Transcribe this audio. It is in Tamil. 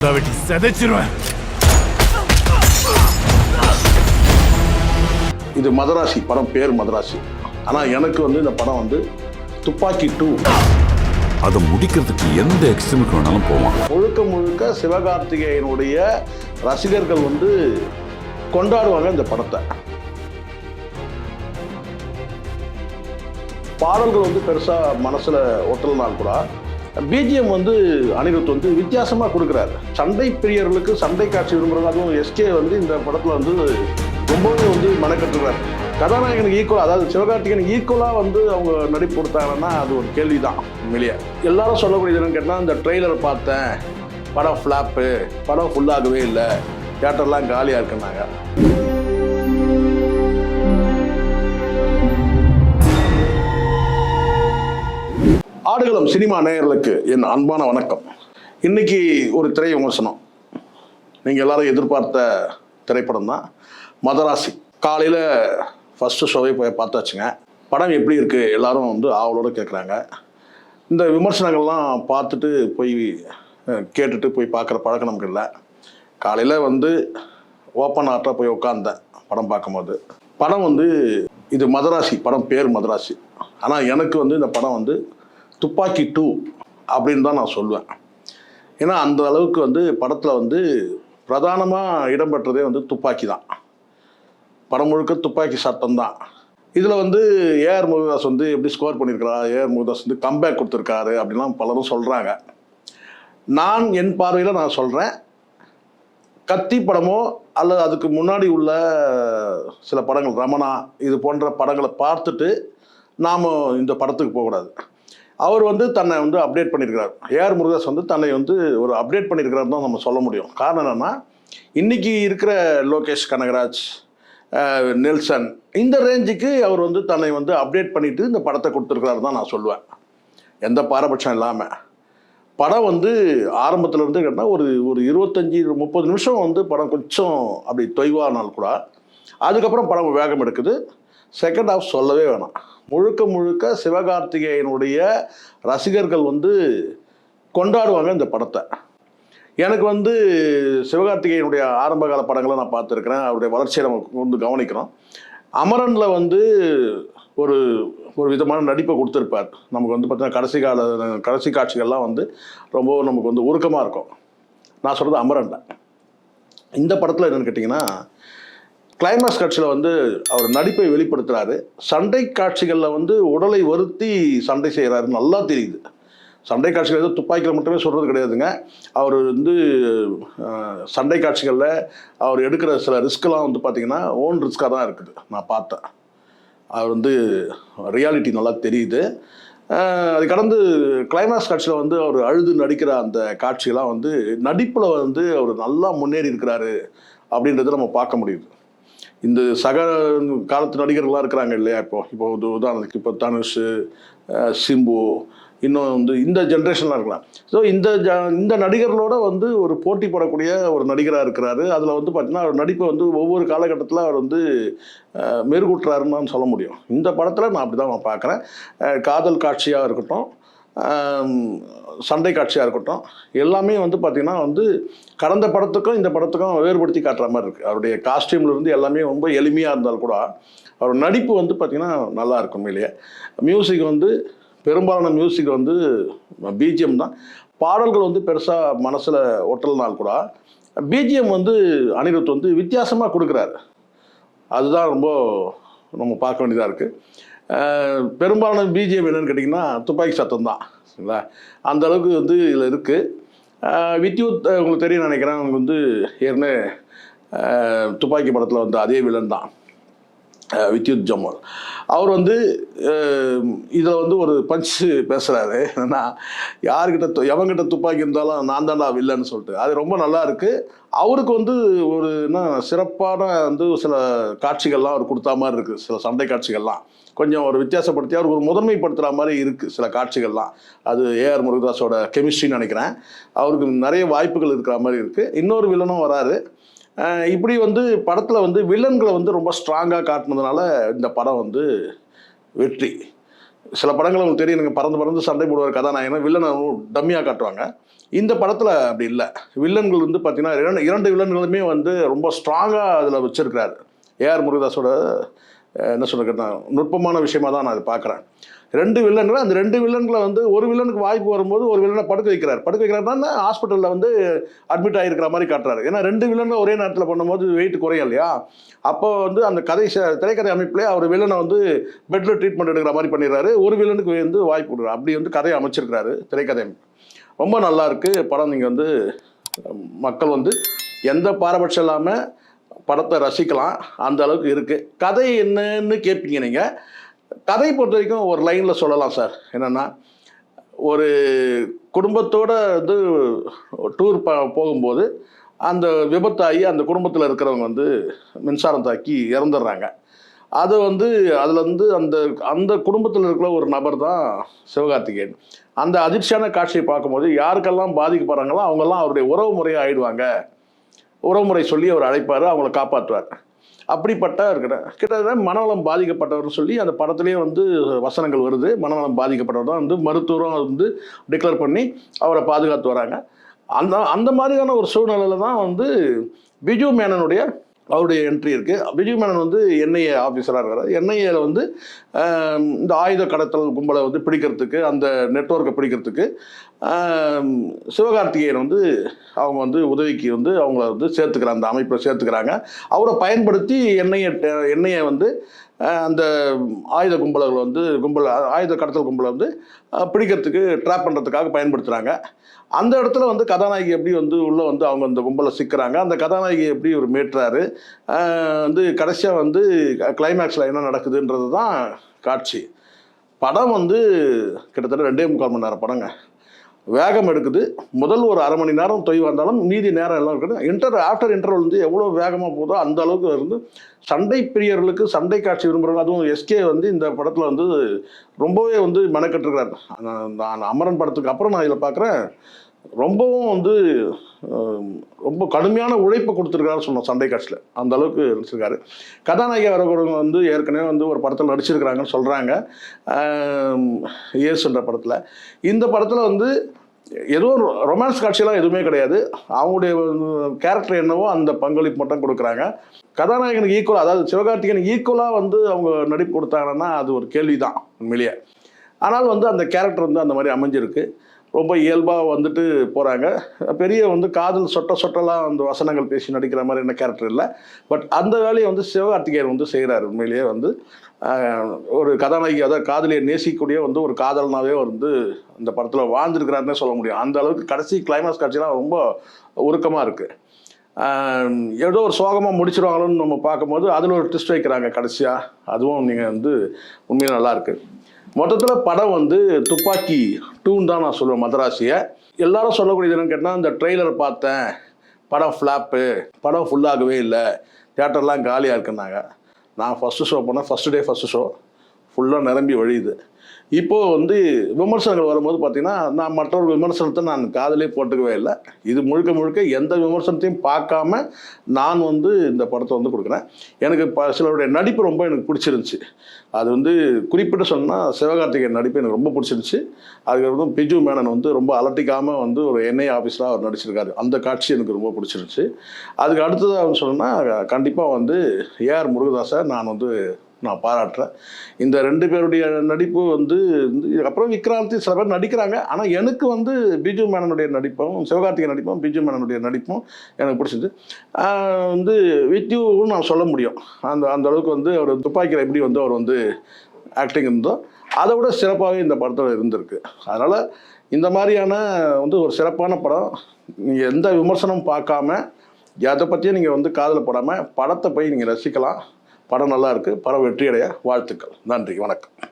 வெட்டி செதைச்சிருவேன் இது மதராசி படம் பேர் மதராசி. ஆனால் எனக்கு வந்து இந்த படம் வந்து துப்பாக்கி டூ. அதை முடிக்கிறதுக்கு எந்த எக்ஸ்ட்ரீமுக்கு வேணாலும் போவான் முழுக்க முழுக்க சிவகார்த்திகேயனுடைய ரசிகர்கள் வந்து கொண்டாடுவாங்க இந்த படத்தை. பாடல்கள் வந்து பெருசாக மனசில் ஒட்டலனால் கூட பிஜிஎம் வந்து அனிருத் வந்து வித்தியாசமாக கொடுக்குறாரு. சண்டை பிரியர்களுக்கு சண்டை காட்சி விரும்புகிறது அதுவும் எஸ்கே வந்து இந்த படத்தில் வந்து ரொம்பவே வந்து மெனக்கட்டுறாரு. கதாநாயகனுக்கு ஈக்குவலாக அதாவது சிவகார்த்திகனுக்கு ஈக்குவலாக வந்து அவங்க நடிப்பு கொடுத்தாங்கன்னா அது ஒரு கேள்வி தான் உண்மையிலேயே. எல்லாரும் சொல்லக்கூடியது என்னன்னு கேட்டால் இந்த ட்ரெய்லர் பார்த்தேன். படம் ஃப்ளாப்பு படம் ஃபுல்லாகவே இல்லை. தியேட்டர்லாம் காலியாக இருக்குன்னாங்க. ஆடுகளம் சினிமா நேயர்களுக்கு என் அன்பான வணக்கம். இன்னைக்கு ஒரு திரை விமர்சனம். நீங்கள் எல்லாரும் எதிர்பார்த்த திரைப்படம் தான். மதராசி. காலையில் ஃபஸ்ட்டு ஷோவே போய் பார்த்தாச்சுங்க படம் எப்படி இருக்குது எல்லாரும் வந்து ஆவலோடு கேட்குறாங்க இந்த விமர்சனங்கள்லாம் பார்த்துட்டு போய் கேட்டுட்டு போய் பார்க்குற பழக்கம் நமக்கு இல்லை. காலையில் வந்து ஓப்பன் ஆர்ட்டாக போய் உட்காந்தேன் படம் பார்க்கும்போது. படம் வந்து இது மதராசி. படம் பேர் மதராசி. ஆனால் எனக்கு வந்து இந்த படம் வந்து துப்பாக்கி டூ அப்படின்னு தான் நான் சொல்லுவேன் ஏன்னா அந்த அளவுக்கு வந்து படத்தில் வந்து பிரதானமாக இடம்பெற்றதே வந்து துப்பாக்கி தான். படம் முழுக்க துப்பாக்கி சட்டம் தான். இதில் வந்து ஏஆர் முருகதாஸ் வந்து எப்படி ஸ்கோர் பண்ணியிருக்கிறா? ஏஆர் முருகதாஸ் வந்து கம்பேக் கொடுத்துருக்காரு அப்படின்லாம் பலரும் சொல்கிறாங்க நான் என் பார்வையில் நான் சொல்கிறேன் கத்தி படமோ அல்லது அதுக்கு முன்னாடி உள்ள சில படங்கள் ரமணா இது போன்ற படங்களை பார்த்துட்டு நாம் இந்த படத்துக்கு போகக்கூடாது. அவர் வந்து தன்னை வந்து அப்டேட் பண்ணியிருக்கிறார் ஏஆர் முருகதாஸ் வந்து தன்னை வந்து ஒரு அப்டேட் பண்ணியிருக்கிறார் தான் நம்ம சொல்ல முடியும். காரணம் என்னென்னா இன்றைக்கி இருக்கிற லோகேஷ் கனகராஜ் நெல்சன் இந்த ரேஞ்சுக்கு அவர் வந்து தன்னை வந்து அப்டேட் பண்ணிட்டு இந்த படத்தை கொடுத்துருக்கிறாரு தான் நான் சொல்லுவேன். எந்த பாரபட்சம் இல்லாமல் படம் வந்து ஆரம்பத்தில் இருந்து கேட்டால் ஒரு ஒரு இருபத்தஞ்சி முப்பது நிமிஷம் வந்து படம் கொஞ்சம் அப்படி தொய்வானால் கூட அதுக்கப்புறம் படம் வேகம் எடுக்குது. செகண்ட் ஹாஃப் சொல்லவே வேணாம். முழுக்க முழுக்க சிவகார்த்திகேயனுடைய ரசிகர்கள் வந்து கொண்டாடுவாங்க இந்த படத்தை. எனக்கு வந்து சிவகார்த்திகேயனுடைய ஆரம்பகால படங்களை நான் பார்த்துருக்கிறேன். அவருடைய வளர்ச்சியை நம்ம வந்து கவனிக்கிறோம். அமரனில் வந்து ஒரு ஒரு விதமான நடிப்பை கொடுத்துருப்பார். நமக்கு வந்து பார்த்தீங்கன்னா கடைசி கால கடைசி காட்சிகள்லாம் வந்து ரொம்ப நமக்கு வந்து உருக்கமாக இருக்கும். நான் சொல்கிறது அமரன்ல. இந்த படத்தில் என்னென்னு கேட்டிங்கன்னா கிளைமாக்ஸ் காட்சியில் வந்து அவர் நடிப்பை வெளிப்படுத்துகிறாரு சண்டை காட்சிகளில் வந்து உடலை வருத்தி சண்டை செய்கிறாரு நல்லா தெரியுது. சண்டை காட்சிகள் எதுவும் துப்பாக்கியில் மட்டுமே சொல்கிறது கிடையாதுங்க. அவர் வந்து சண்டை காட்சிகளில் அவர் எடுக்கிற சில ரிஸ்க்கெலாம் வந்து பார்த்திங்கன்னா ஓன் ரிஸ்க்காக தான் இருக்குது. நான் பார்த்தேன். அவர் வந்து ரியாலிட்டி நல்லா தெரியுது. அது கடந்து கிளைமாக்ஸ் காட்சியில் வந்து அவர் அழுது நடிக்கிற அந்த காட்சியெல்லாம் வந்து நடிப்பில் வந்து அவர் நல்லா முன்னேறி இருக்கிறாரு அப்படின்றத நம்ம பார்க்க முடியுது. இந்த சக காலத்து நடிகர்கள்லாம் இருக்கிறாங்க இல்லையா இப்போ? இப்போ உதாரணத்துக்கு இப்போ தனுஷ் சிம்பு இன்னும் வந்து இந்த ஜென்ரேஷன்லாம் இருக்கலாம். ஸோ இந்த ஜ இந்த நடிகர்களோட வந்து ஒரு போட்டி போடக்கூடிய ஒரு நடிகராக இருக்கிறாரு. அதில் வந்து பார்த்தீங்கன்னா அவர் நடிப்பை வந்து ஒவ்வொரு காலகட்டத்தில் அவர் வந்து மேற்கூட்டுறாருன்னு சொல்ல முடியும். இந்த படத்தில் நான் அப்படி தான் நான் பார்க்குறேன் காதல் காட்சியாக இருக்கட்டும் சண்டை காட்சியாக இருக்கட்டும் எல்லாமே வந்து பார்த்திங்கன்னா வந்து கடந்த படத்துக்கும் இந்த படத்துக்கும் வேறுபடுத்தி காட்டுற மாதிரி இருக்குது அவருடைய காஸ்டியூம்லேருந்து எல்லாமே ரொம்ப எளிமையாக இருந்தால் கூட அவர் நடிப்பு வந்து பார்த்திங்கன்னா நல்லா இருக்கும் உண்மையிலேயே மியூசிக் வந்து பெரும்பாலான மியூசிக் வந்து பிஜிஎம் தான். பாடல்கள் வந்து பெருசாக மனசில் ஒட்டலனால் கூட பிஜிஎம் வந்து அனிருத் வந்து வித்தியாசமாக கொடுக்குறாரு. அதுதான் ரொம்ப நம்ம பார்க்க வேண்டியதாக இருக்குது பெரும்பாலான பிஜேபி என்னன்னு கேட்டிங்கன்னா துப்பாக்கி சத்தம் தான் சரிங்களா? அந்த அளவுக்கு வந்து இதில் இருக்குது வித்யூத் உங்களுக்கு தெரியும் நினைக்கிறேன் அவங்க வந்து ஏற்கனவே துப்பாக்கி படத்தில் வந்து அதே வில்லன் தான். வித்யுத் ஜமால். அவர் வந்து இதில் வந்து ஒரு பஞ்சு பேசுகிறாரு என்னன்னா யார்கிட்ட எவங்கிட்ட துப்பாக்கி இருந்தாலும் நான் தான்டா வில்லன்னு சொல்லிட்டு. அது ரொம்ப நல்லா இருக்குது அவருக்கு வந்து ஒரு என்ன சிறப்பான வந்து சில காட்சிகள்லாம் அவர் கொடுத்தா மாதிரி இருக்குது சில சண்டை காட்சிகள்லாம். கொஞ்சம் ஒரு வித்தியாசப்படுத்தி அவருக்கு ஒரு முதன்மைப்படுத்துகிற மாதிரி இருக்குது சில காட்சிகள்லாம். அது ஏஆர் முருகதாஸோட கெமிஸ்ட்ரின்னு நினைக்கிறேன். அவருக்கு நிறைய வாய்ப்புகள் இருக்கிற மாதிரி இருக்குது இன்னொரு வில்லனும் வராரு. இப்படி வந்து படத்தில் வந்து வில்லன்களை வந்து ரொம்ப ஸ்ட்ராங்காக காட்டினதுனால இந்த படம் வந்து வெற்றி. சில படங்கள் உங்களுக்கு தெரியும் எனக்கு பறந்து பறந்து சண்டை போடுவார் கதாநாயகன் வில்லனை டம்மியாக காட்டுவாங்க. இந்த படத்தில் அப்படி இல்லை. வில்லன்கள் வந்து பார்த்தீங்கன்னா இரண்டு இரண்டு வில்லன்களுமே வந்து ரொம்ப ஸ்ட்ராங்காக அதில் வச்சுருக்கிறாரு. ஏஆர் முருகதாஸோட என்ன சொல்றது நுட்பமான விஷயமாக தான் நான் அதை பார்க்குறேன் ரெண்டு வில்லன்கள் அந்த ரெண்டு வில்லன்களை வந்து ஒரு வில்லனுக்கு வாய்ப்பு வரும்போது ஒரு வில்லனை படுக்க வைக்கிறார். படுக்க வைக்கிறாருன்னா ஹாஸ்பிட்டலில் வந்து அட்மிட் ஆகிருக்கிற மாதிரி காட்டுறாரு. ஏன்னா ரெண்டு வில்லன்கள் ஒரே நேரத்தில் பண்ணும்போது வெயிட் குறையும் இல்லையா? அப்போ வந்து அந்த கதை ச- திரைக்கதை அமைப்பிலே அவர் வில்லனை வந்து பெட்டில் ட்ரீட்மெண்ட் எடுக்கிற மாதிரி பண்ணிடுறாரு. ஒரு வில்லனுக்கு வந்து வாய்ப்பு கொடுக்குறாரு. அப்படி வந்து கதையை அமைச்சிருக்கிறாரு திரைக்கதை அமைப்பு. ரொம்ப நல்லா இருக்குது படம் நீங்கள் வந்து மக்கள் வந்து எந்த பாரபட்சம் இல்லாமல் படத்தை ரசிக்கலாம். அந்த அளவுக்கு இருக்குது கதை என்னன்னு கேட்பீங்க நீங்கள் கதை பொறுத்த வரைக்கும் ஒரு லைனில் சொல்லலாம் சார். என்னென்னா ஒரு குடும்பத்தோட வந்து டூர் ப போகும்போது அந்த விபத்தாகி அந்த குடும்பத்தில் இருக்கிறவங்க வந்து மின்சாரம் தாக்கி இறந்துடுறாங்க. அது வந்து அதில் வந்து அந்த அந்த குடும்பத்தில் இருக்கிற ஒரு நபர் தான் சிவகார்த்திகேயன். அந்த அதிர்ச்சியான காட்சியை பார்க்கும்போது யாருக்கெல்லாம் பாதிக்கப்படுறாங்களோ அவங்கெல்லாம் அவருடைய உறவு முறையாக ஆயிடுவாங்க. உறவுமுறை சொல்லி அவர் அழைப்பார் அவங்கள காப்பாற்றுவார் அப்படிப்பட்ட கிட்டத்தட்ட மனநலம் பாதிக்கப்பட்டவர் சொல்லி அந்த படத்துலேயே வந்து வசனங்கள் வருது. மனநலம் பாதிக்கப்பட்டவர் தான் வந்து மருத்துவரும் வந்து டிக்ளேர் பண்ணி அவரை பாதுகாத்து வராங்க. அந்த அந்த மாதிரியான ஒரு சூழ்நிலையில் தான் வந்து பிஜு மேனனுடைய அவருடைய என்ட்ரி இருக்குது விஜய் மேனன் வந்து என்ஐஏ ஆஃபீஸராக இருக்கிறார் என்ஐஏல வந்து இந்த ஆயுத கடத்தல் கும்பலை வந்து பிடிக்கிறதுக்கு அந்த நெட்வொர்க்கை பிடிக்கிறதுக்கு சிவகார்த்திகேயன் வந்து அவங்க வந்து உதவிக்கு வந்து அவங்கள வந்து சேர்த்துக்கிறாங்க அந்த அமைப்பில் சேர்த்துக்கிறாங்க. அவரை பயன்படுத்தி எண்ணெயை எண்ணெயை வந்து அந்த ஆயுத கும்பலர்கள் வந்து கும்பல் ஆயுத கடத்தல் கும்பலை வந்து பிடிக்கிறதுக்கு ட்ராப் பண்ணுறதுக்காக பயன்படுத்துகிறாங்க அந்த இடத்துல வந்து கதாநாயகி எப்படி வந்து உள்ளே வந்து அவங்க அந்த கும்பலை சிக்கிறாங்க. அந்த கதாநாயகி எப்படி ஒரு மேட்டுறாரு? வந்து கடைசியாக வந்து கிளைமேக்ஸில் என்ன நடக்குதுன்றது தான் காட்சி. படம் வந்து கிட்டத்தட்ட ரெண்டே முக்கால் மணி நேரம் படங்க. வேகம் எடுக்குது. முதல் ஒரு அரை மணி நேரம் தொய்வு வந்தாலும் மீதி நேரம் எல்லாம் இருக்குது. இன்டர் ஆஃப்டர் இன்டர்வல் வந்து எவ்வளோ வேகமாக போதோ அந்த அளவுக்கு இருந்து சண்டை பிரியர்களுக்கு சண்டை காட்சி விரும்புகிறவங்க அதுவும் எஸ்கே வந்து இந்த படத்தில் வந்து ரொம்பவே வந்து மெனக்கட்டுருக்கிறார். நான் அமரன் படத்துக்கு அப்புறம் நான் இதில் பார்க்குறேன் ரொம்பவும் வந்து ரொம்ப கடுமையான உழைப்பு கொடுத்துருக்காரு சொன்னோம் சண்டை காட்சியில். அந்த அளவுக்கு நடிச்சிருக்காரு கதாநாயகி வரவங்க வந்து ஏற்கனவே வந்து ஒரு படத்தில் நடிச்சிருக்கிறாங்கன்னு சொல்கிறாங்க இயேசுன்ற படத்தில். இந்த படத்தில் வந்து ஏதோ ரொமான்ஸ் காட்சியெல்லாம் எதுவுமே கிடையாது. அவங்களுடைய கேரக்டர் என்னவோ அந்த பங்களிப்பு மட்டும் கொடுக்குறாங்க. கதாநாயகனுக்கு ஈக்குவலாக அதாவது சிவகார்த்திகனுக்கு ஈக்குவலாக வந்து அவங்க நடிப்பு கொடுத்தாங்கன்னா அது ஒரு கேள்வி தான் உண்மையிலேயே. ஆனால் வந்து அந்த கேரக்டர் வந்து அந்த மாதிரி அமைஞ்சிருக்கு. ரொம்ப இயல்பாக வந்துட்டு போகிறாங்க பெரிய வந்து காதல் சொட்ட சொட்டலாம் அந்த வசனங்கள் பேசி நடிக்கிற மாதிரி என்ன கேரக்டர் இல்லை. பட் அந்த வேலையை வந்து சிவகார்த்திகேயன் வந்து செய்கிறார் உண்மையிலேயே வந்து ஒரு கதாநாயகி அதாவது காதலியை நேசிக்கக்கூடிய வந்து ஒரு காதல்னாவே வந்து அந்த படத்தில் வாழ்ந்துருக்கிறாருன்னே சொல்ல முடியும். அந்த அளவுக்கு கடைசி கிளைமாக்ஸ் காட்சிலாம் ரொம்ப உருக்கமாக இருக்குது ஏதோ ஒரு சோகமாக முடிச்சிருவாங்களோன்னு நம்ம பார்க்கும்போது அதில் ஒரு ட்விஸ்ட் வைக்கிறாங்க கடைசியாக அதுவும் நீங்கள் வந்து உண்மையாக நல்லாயிருக்கு மொத்தத்தில் படம் வந்து துப்பாக்கி டூன் தான் நான் சொல்லுவேன் மதராசியை. எல்லாரும் சொல்லக்கூடியது என்னன்னு கேட்டால் இந்த ட்ரெய்லரை பார்த்தேன். படம் ஃப்ளாப்பு படம் ஃபுல்லாகவே இல்லை. தேட்டர்லாம் காலியாக இருக்குன்னாங்க. நான் ஃபஸ்ட்டு ஷோ போனேன் ஃபஸ்ட்டு டே ஃபஸ்ட்டு ஷோ ஃபுல்லாக நிரம்பி வழியுது. இப்போது வந்து விமர்சனங்கள் வரும்போது பார்த்திங்கன்னா நான் மற்றொரு விமர்சனத்தை நான் காதலே போட்டுக்கவே இல்லை. இது முழுக்க முழுக்க எந்த விமர்சனத்தையும் பார்க்காம நான் வந்து இந்த படத்தை வந்து கொடுக்குறேன். எனக்கு ப சிலருடைய நடிப்பு ரொம்ப எனக்கு பிடிச்சிருந்துச்சி. அது வந்து குறிப்பிட்டு சொன்னால் சிவகார்த்திகேயன் நடிப்பு எனக்கு ரொம்ப பிடிச்சிருந்துச்சி. அதுக்கப்புறம் பிஜு மேனன் வந்து ரொம்ப அலட்டிக்காமல் வந்து ஒரு என்ஐ ஆஃபீஸராக அவர் நடிச்சிருக்காரு. அந்த காட்சி எனக்கு ரொம்ப பிடிச்சிருந்துச்சி. அதுக்கு அடுத்ததாக சொன்னால் கண்டிப்பாக வந்து ஏஆர் முருகதாஸை நான் வந்து நான் பாராட்டுறேன். இந்த ரெண்டு பேருடைய நடிப்பு வந்து அப்புறம் விக்ராந்தி சில பேர் நடிக்கிறாங்க. ஆனால் எனக்கு வந்து பிஜு மேனனுடைய நடிப்பும் சிவகார்த்திகை நடிப்பும் பிஜு மேனனுடைய நடிப்பும் எனக்கு பிடிச்சது. வந்து வித்யூன்னு நான் சொல்ல முடியும். அந்த அந்த அளவுக்கு வந்து அவர் துப்பாக்கியில் எப்படி வந்து அவர் வந்து ஆக்டிங் இருந்தோ அதை விட சிறப்பாகவே இந்த படத்தில் இருந்திருக்கு. அதனால் இந்த மாதிரியான வந்து ஒரு சிறப்பான படம். நீங்கள் எந்த விமர்சனமும் பார்க்காம அதை பற்றியும் நீங்கள் வந்து காதில் போடாமல் படத்தை போய் நீங்கள் ரசிக்கலாம். படம் நல்லா இருக்குது படம் வெற்றியடைய வாழ்த்துக்கள். நன்றி. வணக்கம்.